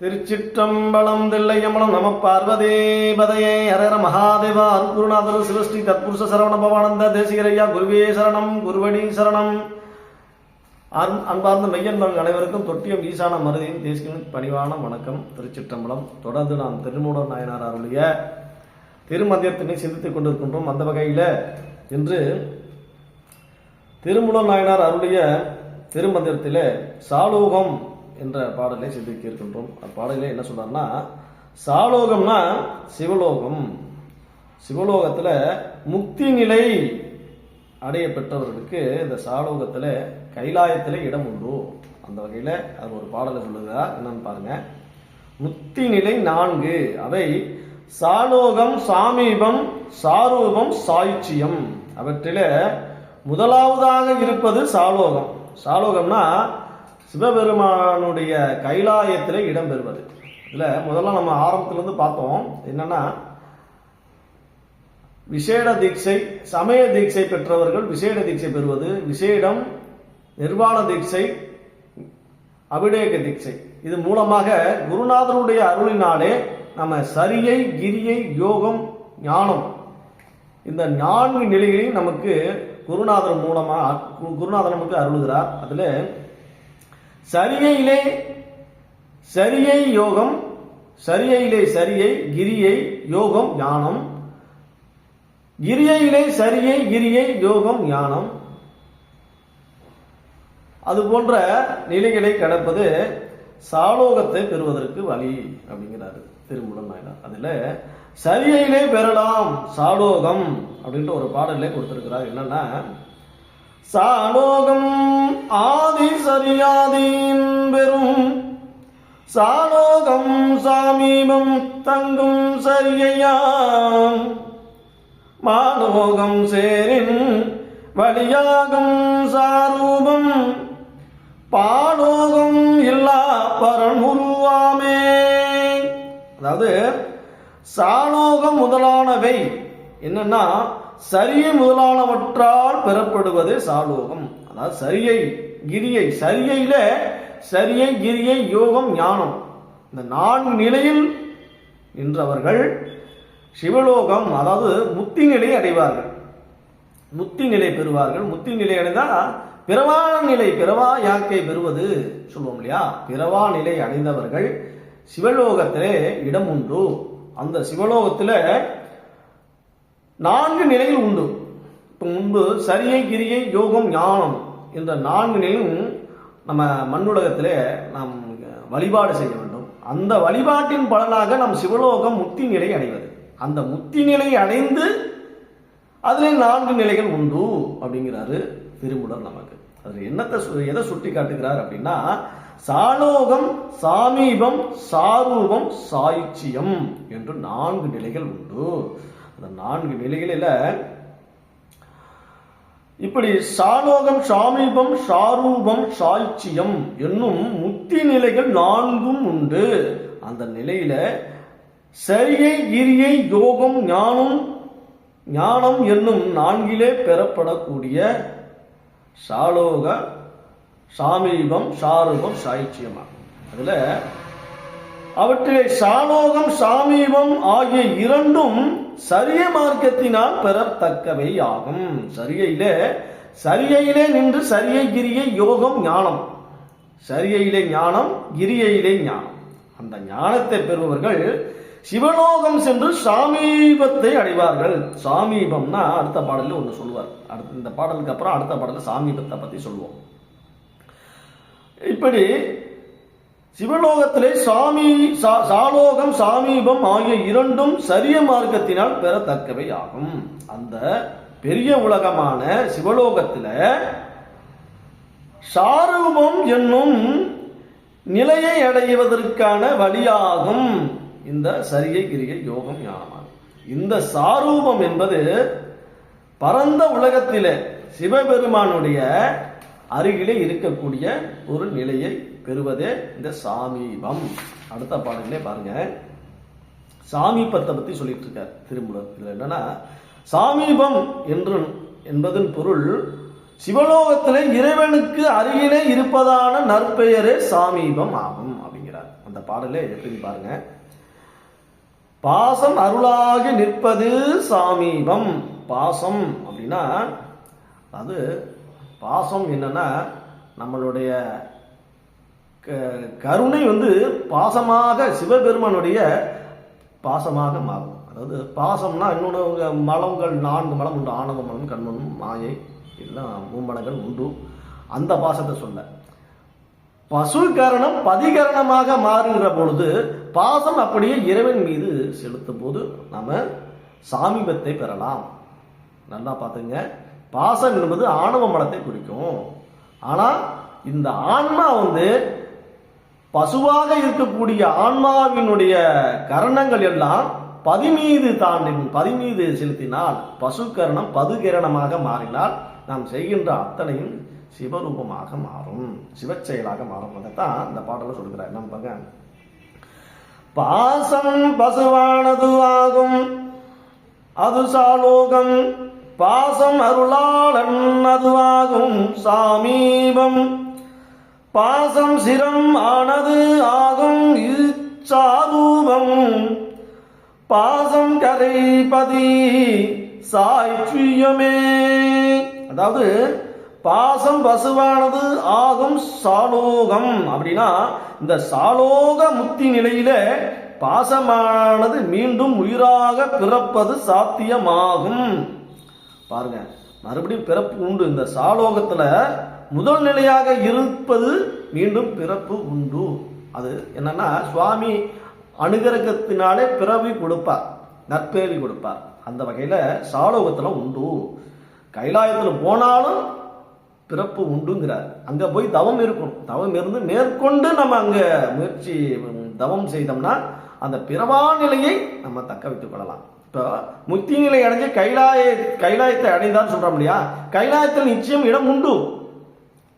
திருச்சிற்றம்பலம் தில்லையம்பலம் நம பார்வதே பதையே ஹரஹர மகாதேவா அருகுருநாதர் சிவஸ்ரீ தத்புருஷ சரவண பவானந்த தேசிகரையா குருவே சரணம் குருவடி சரணம். அன்- அன்பார்ந்த மெய்யன்பர்கள் அனைவருக்கும் தொட்டியம் ஈசான மருதியின் தேசிகனின் பணிவான வணக்கம். திருச்சிற்றம்பலம் தொடர்ந்து நாம் திருமூடர் நாயனார் அருளிய திருமந்திரத்தினை சிந்தித்துக் கொண்டிருக்கின்றோம். அந்த வகையில் இன்று திருமுலர் நாயனார் அருளிய திருமந்திரத்தில் சாலோகம் என்ற பாடலை சிந்திக்க இருக்கின்றோம் அப்பாடலே என்ன சொன்னார்னா சாலோகம்னா சிவலோகம். சிவலோகத்தில் முக்தி நிலை அடைய பெற்றவர்களுக்கு இந்த சாலோகத்தில் கைலாயத்தில் இடம் உண்டு. அந்த வகையில் அது ஒரு பாடலை சொல்லுதா என்னன்னு பாருங்க. முக்தி நிலை நான்கு. அவை சாலோகம் சாமீபம் சாரூபம் சாயுச்சியம். அவற்றில முதலாவதாக இருப்பது சாலோகம். சாலோகம்னா சிவபெருமானுடைய கைலாயத்திலே இடம் பெறுவது இதில் முதல்ல நம்ம ஆரம்பத்திலேருந்து பார்த்தோம். என்னன்னா விசேட தீட்சை சமய தீட்சை பெற்றவர்கள் விசேட தீட்சை பெறுவது. விசேடம் நிர்வாண தீட்சை அபிடேக தீட்சை. இது மூலமாக குருநாதனுடைய அருளினாலே நம்ம சரியை கிரியை யோகம் ஞானம் இந்த நான்கு நிலைகளையும் நமக்கு குருநாதன் மூலமாக குருநாதன் நமக்கு அருளுகிறார். அதில் சரியையிலே சரியை யோகம் சரியையிலே சரியை கிரியை யோகம் ஞானம் கிரியையிலே சரியை கிரியை யோகம் ஞானம். அது போன்ற நிலைகளை கடப்பது சாலோகத்தை பெறுவதற்கு வழி அப்படிங்கிறாரு திருமுடன் நாயனார். அதில் சரியையிலே பெறலாம் சாலோகம் அப்படின்ற ஒரு பாடலே கொடுத்துருக்கிறார். என்னன்னா சாலோகம் ஆதி சரியாதீன் பெறும் சாலோகம் சாமீபம் தங்கும் சரியையாம். மாலோகம் சேரின் வழியாகும் சாரூபம். பாலோகம் இல்லா பரன் உருவாமே. அதாவது சாலோகம் முதலானவை என்னன்னா சரியை முதலானவற்றால் பெறப்படுவது சாலோகம். அதாவது சரியை கிரியை சரியையில சரியை கிரியை யோகம் ஞானம். இந்த நான்கு நிலையில் நின்றவர்கள் சிவலோகம் அதாவது முத்தி நிலை அடைவார்கள். முத்தி நிலை பெறுவார்கள். முத்தி நிலை அடைந்தால் பிறவா நிலை பிறவா யாக்கை பெறுவது சொல்லுவோம் இல்லையா? பிறவா நிலை அடைந்தவர்கள் சிவலோகத்திலே இடம் உண்டு அந்த சிவலோகத்தில் நான்கு நிலைகள் உண்டு. இப்போ முன்பு சரியை கிரியை யோகம் ஞானம் என்ற நான்கு நிலையும் நம்ம மண்ணுலகத்தில் நாம் வழிபாடு செய்ய வேண்டும். அந்த வழிபாட்டின் பலனாக நம் சிவலோகம் முக்தி நிலை அடைவது. அந்த முக்தி நிலை அடைந்து அதில் நான்கு நிலைகள் உண்டு அப்படிங்கிறாரு திருமுடர் நமக்கு. அதில் என்னத்தை சு- எதை சுட்டி காட்டுகிறார் அப்படின்னா சாலோகம் சாமீபம் சாரூபம் சாயிச்சியம் என்று நான்கு நிலைகள் உண்டு. அந்த நான்கு நிலைகளில் இப்படி சாலோகம் சாமீபம் சாரூபம் சாய்ச்சியம் என்னும் முத்தி நிலைகள் நான்கும் உண்டு. அந்த நிலையில சரியை கிரியை யோகம் ஞானம் ஞானம் என்னும் நான்கிலே பெறப்படக்கூடிய சாலோக சாமீபம் சாரூபம் சாய்ச்சியமாகும் அதுல அவற்றிலே சாலோகம் சாமீபம் ஆகிய இரண்டும் சரிய மார்க்கத்தினால் பெறத்தக்கவை ஆகும் சரியையிலே சரியையிலே நின்று சரியை கிரியை யோகம் ஞானம். சரியையிலே ஞானம் கிரியையிலே ஞானம். அந்த ஞானத்தை பெறுபவர்கள் சிவலோகம் சென்று சாமீபத்தை அடைவார்கள். சாமீபம்னா அடுத்த பாடலில் ஒன்று சொல்லுவார். அடுத்த இந்த பாடலுக்கு அப்புறம் அடுத்த பாடலில் சாமீபத்தை பற்றி சொல்லுவோம். இப்படி சிவலோகத்திலே சாமி சா- சாலோகம் சாமீபம் ஆகிய இரண்டும் சரிய மார்க்கத்தினால் பெறத்தக்கவை ஆகும் அந்த பெரிய உலகமான சிவலோகத்தில் சாரூபம் என்னும் நிலையை அடைவதற்கான வழியாகும். இந்த சரியை கிரியை யோகம் ஞானமாக இந்த சாரூபம் என்பது பரந்த உலகத்திலே சிவபெருமானுடைய அருகிலே இருக்கக்கூடிய ஒரு நிலையை பெறுவதே இந்த சாமீபம். அடுத்த பாடலே பாருங்க. சாமீபத்தை பத்தி சொல்லிட்டு இருக்கார் திருமுலர். இதுல என்னன்னா சாமீபம் என்று என்பதன் பொருள் சிவலோகத்திலே இறைவனுக்கு அருகிலே இருப்பதான நற்பெயரே சாமீபம் ஆகும் அப்படிங்கிறார். அந்த பாடலே எப்படி பாருங்க. பாசம் அருளாகி நிற்பது சாமீபம். பாசம் அப்படின்னா அது பாசம் என்னன்னா நம்மளுடைய கருணை வந்து பாசமாக சிவபெருமானுடைய பாசமாக மாறும். அதாவது பாசம்னா இன்னொன்று மலங்கள் நான்கு மலம் உண்டு. ஆணவ மலம் கண்மனம் மாயை எல்லாம் மும்மலங்கள் உண்டு. அந்த பாசத்தை சொல்ல. பசு கரணம் பதிகரணமாக மாறுகிற பொழுது பாசம் அப்படியே இறைவன் மீது செலுத்தும் போது நாம சாமீபத்தை பெறலாம். நல்லா பார்த்துங்க. பாசம் என்பது ஆணவ மலத்தை குறிக்கும். ஆனால் இந்த ஆன்மா வந்து பசுவாக இருக்கக்கூடிய ஆன்மாவினுடைய கரணங்கள் எல்லாம் பதிமீது தாண்டி பதிமீது செலுத்தினால் பசு கரணம் பதுகரணமாக மாறினால் நாம் செய்கின்ற அத்தனையும் சிவரூபமாக மாறும். சிவச்செயலாக மாறும் அதைத்தான் இந்த பாடல சொல்கிறார். நம்ம பாருங்க பாசம் பசுவானது ஆகும். அது சாலோகம். பாசம் அருளாளன் அதுவாகும் சாமீபம். பாசம் சிரம் ஆனது ஆகும் இச்சாரூபம். பாசம் கரைபதி சாய்ச்சியமே. அதாவது பாசம் பசுவானது ஆகும் சாலோகம். அப்படின்னா இந்த சாலோக முக்தி நிலையில பாசமானது மீண்டும் உயிராக பிறப்பது சாத்தியமாகும். பாருங்க மறுபடியும் பிறப்பு உண்டு. இந்த சாலோகத்துல முதல் நிலையாக இருப்பது மீண்டும் பிறப்பு உண்டு. அது என்னன்னா சுவாமி அனுகிரகத்தினாலே பிறவி கொடுப்பார் நற்பேவி கொடுப்பார். அந்த வகையில் சாலோகத்தில் உண்டு. கைலாயத்தில் போனாலும் பிறப்பு உண்டுங்கிறார். அங்கே போய் தவம் இருக்கணும். தவம் இருந்து மேற்கொண்டு நம்ம அங்கே முயற்சி தவம் செய்தோம்னா அந்த பிறவா நிலையை நம்ம தக்க வைத்துக் கொள்ளலாம். இப்போ முக்தி நிலை அடைஞ்சு கைலாய கைலாயத்தை அடைந்தான்னு சொல்கிறோம் இல்லையா? கைலாயத்தில் நிச்சயம் இடம் உண்டு.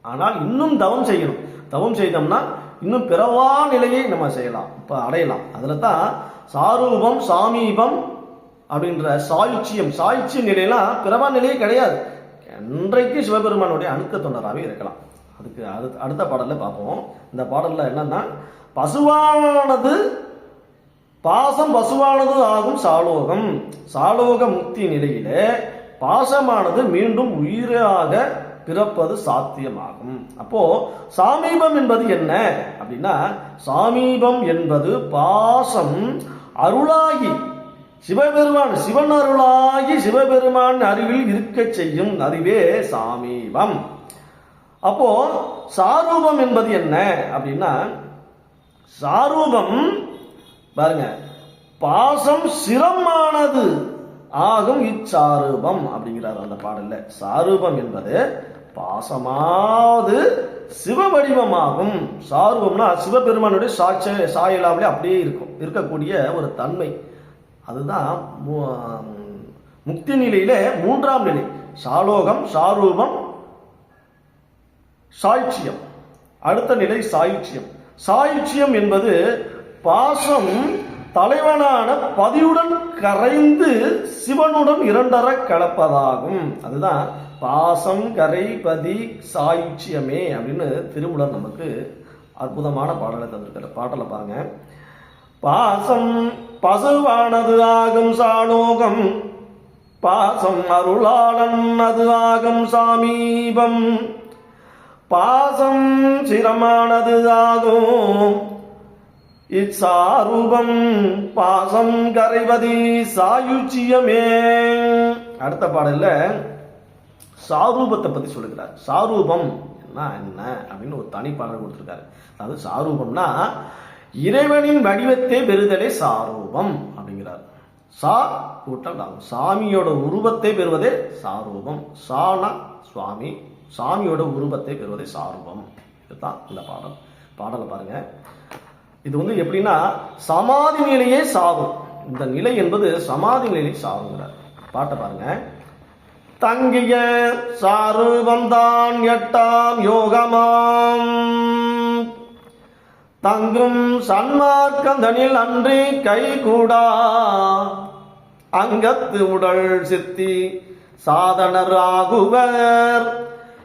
ஆனால் இன்னும் தவம் செய்யணும். தவம் செய்தோம்னா இன்னும் பிறவா நிலையை நம்ம செய்யலாம். இப்போ அடையலாம். அதில் தான் சாரூபம் சாமீபம் அப்படின்ற சாய்ச்சியம் சாயுச்சிய நிலையெல்லாம் பிறவா நிலையே கிடையாது. என்றைக்கு சிவபெருமானுடைய அணுக்க தொண்டராகவே இருக்கலாம். அதுக்கு அடுத்த அடுத்த பாடலில் பார்ப்போம். இந்த பாடலில் என்னன்னா பசுவானது பாசம் பசுவானது ஆகும் சாலோகம். சாலோக முக்தி நிலையிலே பாசமானது மீண்டும் உயிராக பிறப்பது சாத்தியமாகும். அப்போ சாமீபம் என்பது என்ன? அப்படின்னா சாமீபம் என்பது பாசம் அருளாகி சிவபெருமான் சிவன் அருளாகி சிவபெருமான் அறிவில் இருக்கச் செய்யும் அறிவே சாமீபம். அப்போ சாரூபம் என்பது என்ன? அப்படின்னா சாரூபம் பாருங்க பாசம் சிரமானது ஆகும் இச்சாரூபம் அப்படிங்கிறார் அந்த பாடல்ல. சாரூபம் என்பது பாசமாவது சிவ வடிவமாகும் சாரூபம்னா சிவபெருமானுடைய சாட்ச சாயலாவிலே அப்படியே இருக்கும். இருக்கக்கூடிய ஒரு தன்மை. அதுதான் மு- முக்தி நிலையில மூன்றாம் நிலை. சாலோகம் சாரூபம் சாய்ச்சியம். அடுத்த நிலை சாயிச்சியம். சாயிச்சியம் என்பது பாசம் தலைவனான பதியுடன் கரைந்து சிவனுடன் இரண்டர கலப்பதாகும் அதுதான் பாசம் கரைபதி சாயிச்சியமே அப்படின்னு திருமூலர் நமக்கு அற்புதமான பாடலை தந்திருக்கிற பாடலை பாருங்க. பாசம் பசுவானது ஆகும் சாலோகம் பாசம் அருளாளன் அது ஆகும் சாமீபம். பாசம் சிரமானது ஆகும். இச்சாரூபம் பாசம் கரைவதி சாயுச்சியமே. அடுத்த பாடல்ல சாரூபத்தை பற்றி சொல்லுகிறார். சாரூபம் என்ன என்ன? அப்படின்னு ஒரு தனி பாடல் கொடுத்துருக்காரு. அதாவது சாரூபம்னா இறைவனின் வடிவத்தை பெறுதலே சாரூபம் அப்படிங்கிறார். சா கூட்டல் ராம் சாமியோட உருவத்தை பெறுவதே சாரூபம். சானா சுவாமி சாமியோட உருவத்தை பெறுவதே சாரூபம். இதுதான் இந்த பாடல். பாடலை பாருங்க. இது வந்து எப்படின்னா சமாதி நிலையே சாகும் இந்த நிலை என்பது சமாதி நிலை சாகுங்கிறார் பாட்டை பாருங்க. தங்கிய சாரூபம் தான் எட்டாம் யோகமாம். தங்கும் சன்மார்க்கந்தனில் அன்றி கை கூடா. அங்கத்து உடல் சித்தி சாதனர் ஆகுவர்.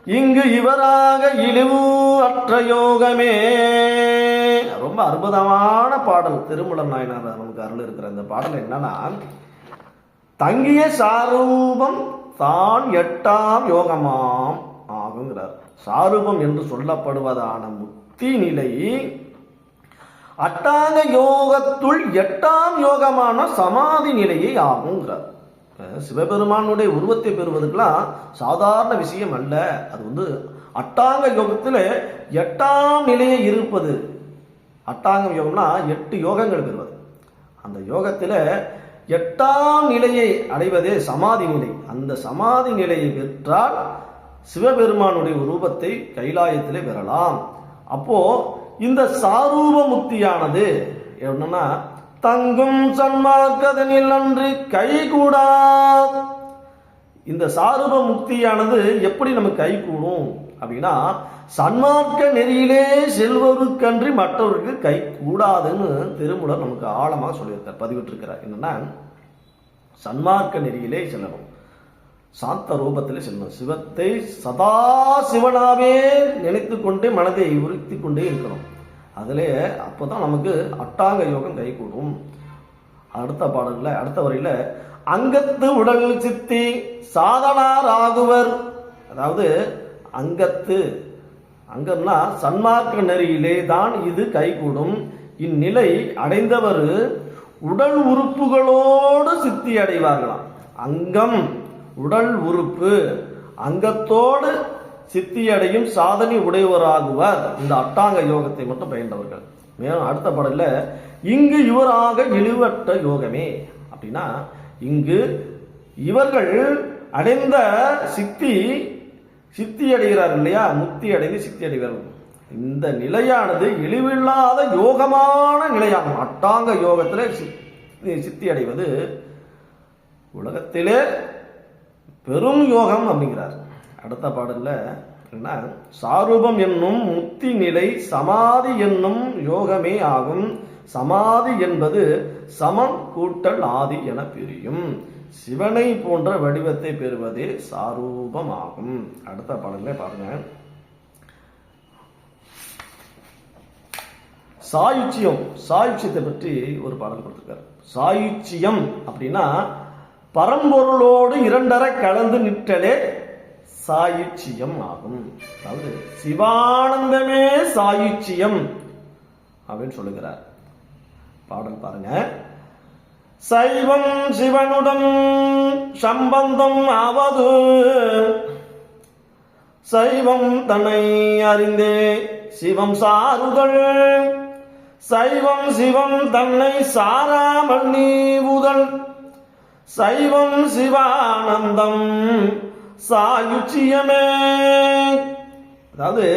இங்கு இவராக இழிவு அற்ற யோகமே. ரொம்ப அற்புதமான பாடல். திருமுலம் நாயனார் நமக்கு அருள் இருக்கிற இந்த பாடல் என்னன்னா தங்கிய சாரூபம் தான் எட்டாம் யோகமாம் ஆகுங்கிறார். சாரூபம் என்று சொல்லப்படுவதான முக்தி நிலை அட்டாங்க யோகத்துள் எட்டாம் யோகமான சமாதி நிலையை ஆகுங்கிறார். சிவபெருமானுடைய உருவத்தை பெறுவதுக்கெல்லாம் சாதாரண விஷயம் அல்ல. அது வந்து அட்டாங்க யோகத்தில் எட்டாம் நிலையை இருப்பது. அட்டாங்க யோகம்னா எட்டு யோகங்கள் பெறுவது. அந்த யோகத்தில் எட்டாம் நிலையை அடைவதே சமாதி நிலை. அந்த சமாதி நிலையை பெற்றால் சிவபெருமானுடைய ரூபத்தை கைலாயத்திலே பெறலாம். அப்போ இந்த சாரூப முக்தியானது என்னன்னா தங்கும் சன்மார்க்கதனில் அன்று கைகூடா இந்த சாரூப முக்தியானது எப்படி நமக்கு கைகூடும் அப்படின்னா சன்மார்க்க நெறியிலே செல்வருக்கன்றி மற்றவருக்கு கை கூடாதுன்னு திருமூலர் நமக்கு ஆழமாக சொல்லியிருக்கார் பதிவிட்டிருக்கிறார். என்னன்னா சன்மார்க்க நெறியிலே செல்லணும் சாந்த ரூபத்திலே செல்லணும் சிவத்தை சதா சிவனாவே நினைத்து கொண்டே மனதை உறுத்தி கொண்டே இருக்கணும். அதிலே அப்போ தான் நமக்கு அட்டாங்க யோகம் கைகூடும் அடுத்த பாடல்ல அடுத்த வரையில் அங்கத்து உடல் சித்தி சாதனார் ஆகுவர். அதாவது அங்கத்து அங்கம்னா சன்மார்க்க நெறியிலே தான் இது கைகூடும். இந்நிலை அடைந்தவர் உடல் உறுப்புகளோடு சித்தி அடைவார்களாம் அங்கம் உடல் உறுப்பு அங்கத்தோடு சித்தியடையும் சாதனை உடையவராகுவார். இந்த அட்டாங்க யோகத்தை மட்டும் பயின்றவர்கள். மேலும் அடுத்த பாடல்ல இங்கு இவராக இழிவற்ற யோகமே. அப்படின்னா இங்கு இவர்கள் அடைந்த சித்தி சித்தி அடைகிறார் இல்லையா முக்தி அடைந்து சித்தி அடைகிறார்கள் இந்த நிலையானது இழிவில்லாத யோகமான நிலையாகும். அட்டாங்க யோகத்தில் சித்தி அடைவது உலகத்திலே பெரும் யோகம் அப்படிங்கிறார். அடுத்த பாடலில் என்ன? சாரூபம் என்னும் முக்தி நிலை சமாதி என்னும் யோகமே ஆகும். சமாதி என்பது சமம் கூட்டல் ஆதி என பிரியும். சிவனை போன்ற வடிவத்தை பெறுவதே சாரூபமாகும். அடுத்த பாடல்ல பாருங்க. சாயுச்சியம். சாயுச்சியத்தை பற்றி ஒரு பாடல் கொடுத்திருக்காரு. சாயுச்சியம் அப்படின்னா பரம்பொருளோடு இரண்டரை கலந்து நிற்றலே சாயுச்சியம் ஆகும். அதாவது சிவானந்தமே சாயுச்சியம் அப்படின்னு சொல்லுகிறார். பாடல் பாருங்க. சைவம் சிவனுடன் சம்பந்தம் ஆவது. சைவம் தன்னை அறிந்தே சிவம் சாருதல். சைவம் சிவம் தன்னை சாராமல் நீவுதல். சைவம் சிவானந்தம் சாயுச்சியமே. அதாவது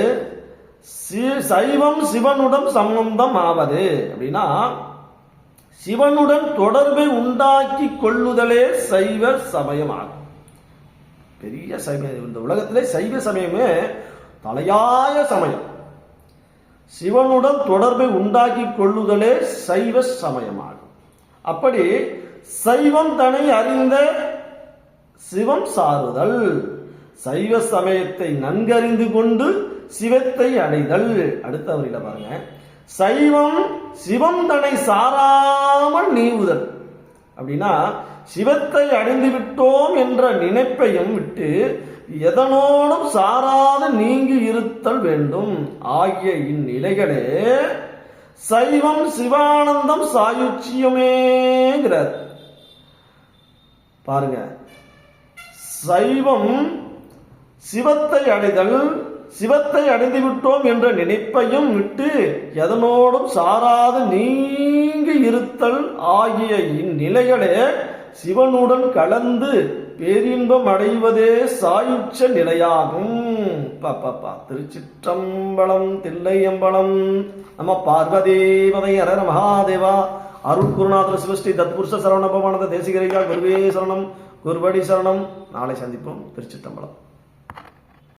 சைவம் சிவனுடன் சம்பந்தம் ஆவது அப்படின்னா சிவனுடன் தொடர்பை உண்டாக்கி கொள்ளுதலே சைவ சமயமாகும். பெரிய சமயம் இந்த உலகத்திலே சைவ சமயமே தலையாய சமயம். சிவனுடன் தொடர்பை உண்டாக்கி கொள்ளுதலே சைவ சமயமாகும். அப்படி சைவம் தனை அறிந்த சிவம் சாருதல். சைவ சமயத்தை நன்கறிந்து கொண்டு சிவத்தை அடைதல். அடுத்தவரிடம் பாருங்க. சைவம் சிவம் தன்னை சாராமல் நீவுதல். அப்படின்னா சிவத்தை அடைந்து விட்டோம் என்ற நினைப்பையும் விட்டு எதனோடும் சாராது நீங்கி இருத்தல் வேண்டும். ஆகிய இந்நிலைகளே சைவம் சிவானந்தம் சாயுச்சியமேங்கிறார். பாருங்க சைவம் சிவத்தை அடைதல் சிவத்தை அடைந்து விட்டோம் என்ற நினைப்பையும் விட்டு எதனோடும் சாராது நீங்கி இருத்தல் ஆகிய இந்நிலைகளே சிவனுடன் கலந்து பேரின்பம் அடைவதே சாயுச்ச நிலையாகும். பாப்பா திருச்சிற்றம்பலம் தில்லையம்பலம். நம்ம பார்வதேவதை அரர மகாதேவா. அருள் குருநாதர் சிவஸ்ரீ தத்புருஷ சரவண பவானந்த தேசிகரிகா குருவே சரணம். குருபடி சரணம். நாளை சந்திப்போம். திருச்சிற்றம்பலம்.